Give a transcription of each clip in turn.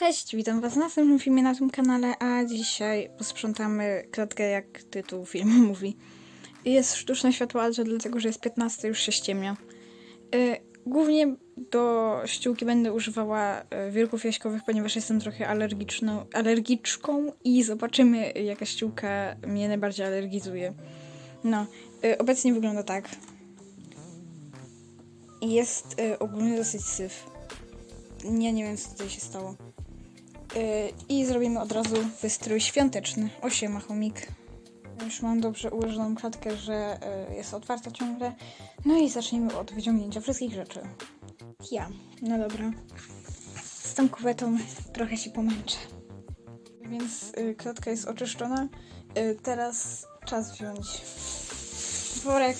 Cześć, witam was w następnym filmie na tym kanale, a dzisiaj posprzątamy klatkę jak tytuł filmu mówi. Jest sztuczne światło, to dlatego, że jest 15, już się ściemnia. Y, Głównie do ściółki będę używała y, wiórków jaśkowych, ponieważ jestem trochę alergiczną, alergiczką i zobaczymy jaka ściółka mnie najbardziej alergizuje. No, y, obecnie wygląda tak. Jest ogólnie dosyć syf. Ja nie wiem co tutaj się stało. Yy, I zrobimy od razu wystrój świąteczny. Osiema chomik. Już mam dobrze ułożoną klatkę, że yy, jest otwarta ciągle. No i zacznijmy od wyciągnięcia wszystkich rzeczy. Ja, no dobra. Z tą kuwetą trochę się pomęczę. Więc yy, klatka jest oczyszczona. Teraz czas wziąć worek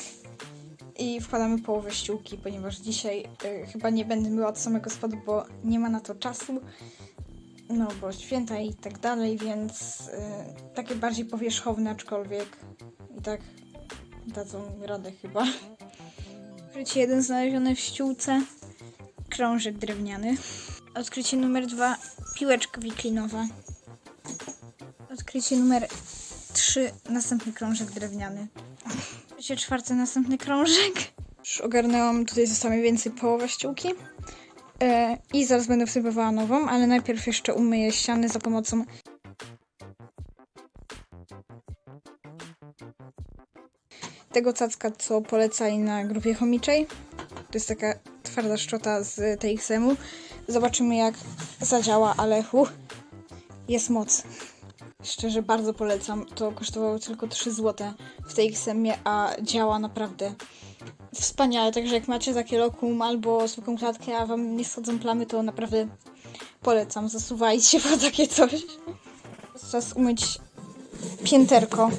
i wkładamy połowę ściółki, ponieważ dzisiaj y, chyba nie będę myła od samego spodu, bo nie ma na to czasu. No, bo święta i tak dalej, więc y, takie bardziej powierzchowne, aczkolwiek i tak dadzą radę chyba. Odkrycie jeden znaleziony w ściółce, krążek drewniany. Odkrycie numer dwa, piłeczka wiklinowa. Odkrycie numer trzy, następny krążek drewniany. Odkrycie czwarte, następny krążek. Już ogarnęłam, tutaj została mniej więcej połowa ściółki. E, I zaraz będę wsypywała nową, ale najpierw jeszcze umyję ściany za pomocą tego cacka, co polecali na grupie chomiczej. To jest taka twarda szczota z TXM-u. Zobaczymy jak zadziała, ale uh, jest moc. Szczerze bardzo polecam. To kosztowało tylko 3 zł w TXM-ie, a działa naprawdę wspaniale. Także jak macie takie lokum albo zwykłą klatkę, a wam nie schodzą plamy, to naprawdę polecam. Zasuwajcie po takie coś. Czas umyć pięterko.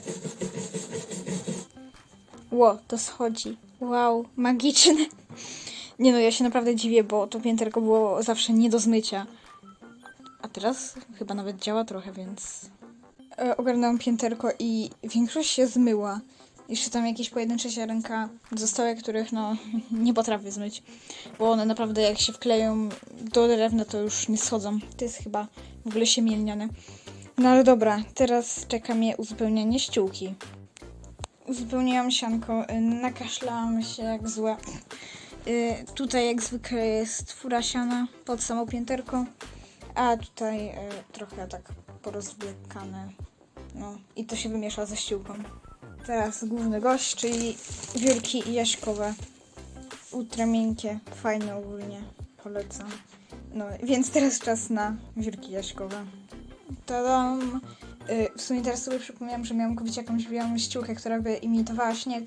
Ło, to schodzi. Wow, magiczne. Nie no, ja się naprawdę dziwię, bo to pięterko było zawsze nie do zmycia. A teraz chyba nawet działa trochę, więc... E, ogarnęłam pięterko i większość się zmyła. Jeszcze tam jakieś pojedyncze ziarenka zostały, których no nie potrafię zmyć. Bo one naprawdę jak się wkleją do drewna, to już nie schodzą. To jest chyba w ogóle siemielniane. No ale dobra, teraz czeka mnie uzupełnianie ściółki. Uzupełniłam sianko, y, nakaszlałam się jak złe. Y, tutaj jak zwykle jest fura siana pod samą pięterką, a tutaj y, trochę tak porozwlekane. No i to się wymiesza ze ściółką. Teraz główny gość, czyli wiórki jaśkowe. Ultra miękkie, fajne ogólnie, polecam. No, więc teraz czas na wiórki jaśkowe. Tadam! Y, W sumie teraz sobie przypomniałam, że miałam kupić jakąś białą ściółkę, która by imitowała śnieg.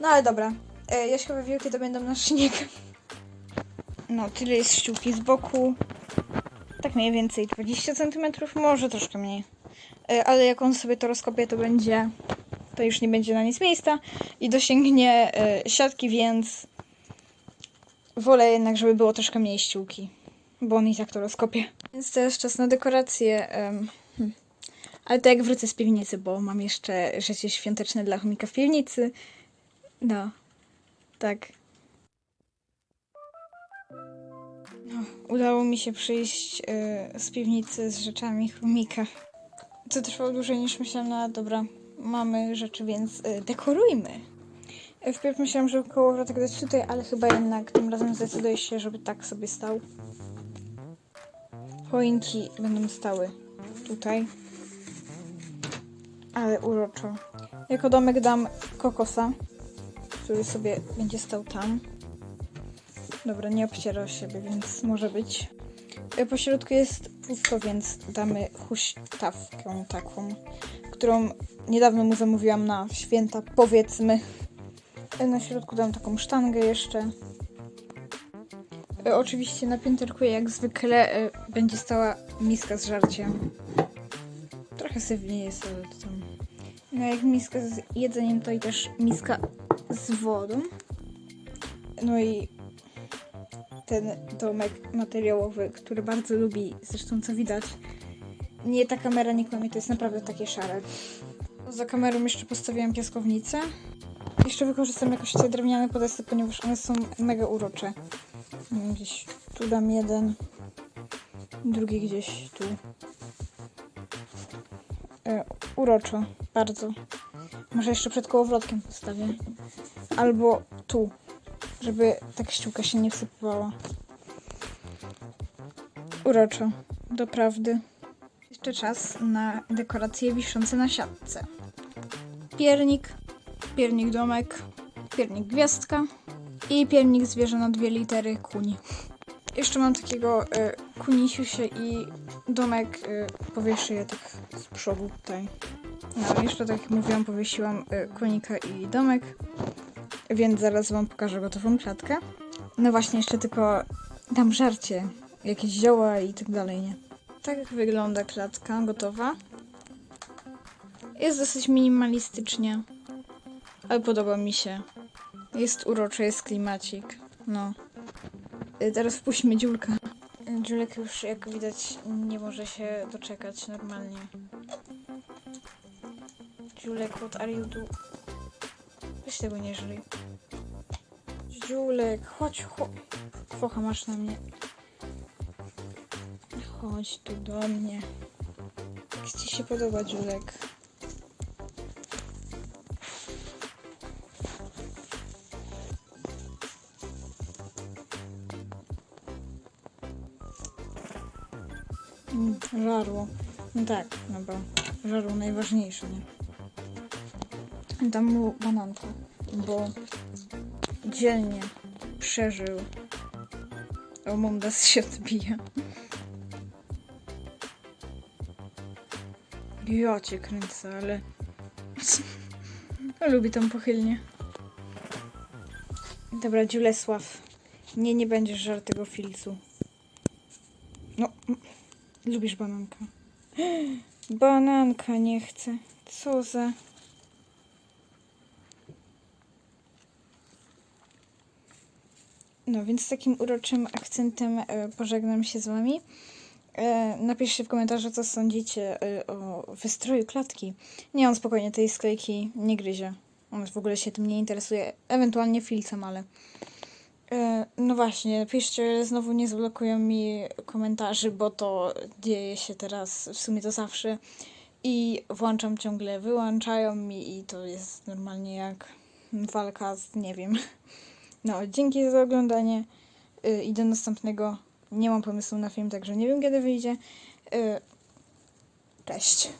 No ale dobra, Y, jaśkowe wiórki to będą na śnieg. No, tyle jest ściółki z boku. Tak mniej więcej 20 cm, może troszkę mniej. Y, Ale jak on sobie to rozkopie, to będzie to już nie będzie na nic miejsca i dosięgnie y, siatki, więc wolę jednak, żeby było troszkę mniej ściółki, bo on i tak to rozkopie. Więc teraz czas na dekoracje. em, hm. Ale to jak wrócę z piwnicy, bo mam jeszcze życie świąteczne dla chomika w piwnicy. No, tak. No, udało mi się przyjść y, z piwnicy z rzeczami chomika. To trwało dłużej niż myślałam, no dobra, mamy rzeczy, więc y, dekorujmy. Wpierw myślałam, żeby kołowrotek dać tutaj, ale chyba jednak tym razem zdecyduję się, żeby tak sobie stał. Choinki będą stały tutaj. Ale uroczo. Jako domek dam kokosa, który sobie będzie stał tam. Dobra, nie obciera siebie, więc może być. Y, Po środku jest pusto, więc damy huśtawkę taką, którą niedawno mu zamówiłam na święta, powiedzmy. Na środku dam taką sztangę jeszcze. Y, Oczywiście na pięterku jak zwykle y, będzie stała miska z żarciem. Trochę sywnie jest, ale to tam... No jak miska z jedzeniem, to i też miska z wodą. No i ten domek materiałowy, który bardzo lubi, zresztą co widać. Nie, ta kamera nie kłamie, to jest naprawdę takie szare. Za kamerą jeszcze postawiłam piaskownicę. Jeszcze wykorzystam jakoś te drewniane podesty, ponieważ one są mega urocze. Wiem, Gdzieś tu dam jeden. drugi gdzieś tu. E, uroczo, bardzo. Może jeszcze przed kołowrotkiem postawię. Albo tu, żeby ta ściółka się nie wsypywała. Uroczo, doprawdy. Jeszcze czas na dekoracje wiszące na siatce. Piernik, piernik domek, piernik gwiazdka i piernik zwierzę na dwie litery kuni. Jeszcze mam takiego y, i domek y, powieszę je tak z przodu tutaj. No jeszcze tak jak mówiłam powiesiłam y, konika i domek, więc zaraz wam pokażę gotową klatkę. No właśnie jeszcze tylko dam żarcie, jakieś zioła i tak dalej, nie? Tak wygląda klatka gotowa. Jest dosyć minimalistycznie, ale podoba mi się. Jest uroczy, jest klimacik. No. Y, Teraz wpuśćmy Dziulka. Y, Dziulek już, jak widać, nie może się doczekać normalnie. Dziulek, what are you do? Weź tego nie żyj. Dziulek, chodź, chodź. Focha masz na mnie. Chodź tu do mnie. Jak ci się podoba, Dziulek? Mm, Żarło. No tak, no bo żarło najważniejsze, nie? Dam mu banankę, bo dzielnie przeżył. O, Mondas się odbija. Ja cię kręcę, ale... Lubi tą pochylnie. Dobra, Dziulesław. Nie, nie będziesz żar tego filcu. No, lubisz bananka. Bananka nie chcę. Co za... No, więc takim uroczym akcentem e, pożegnam się z wami. E, napiszcie w komentarzu, co sądzicie e, o wystroju klatki. Nie, on spokojnie tej sklejki nie gryzie. On w ogóle się tym nie interesuje. Ewentualnie filcem, ale... E, no właśnie, piszcie, znowu nie zablokują mi komentarzy, bo to dzieje się teraz, w sumie to zawsze. I włączam ciągle, wyłączają mi i to jest normalnie jak walka z, nie wiem. No, dzięki za oglądanie i do następnego. Nie mam pomysłu na film, także nie wiem kiedy wyjdzie. Y, cześć.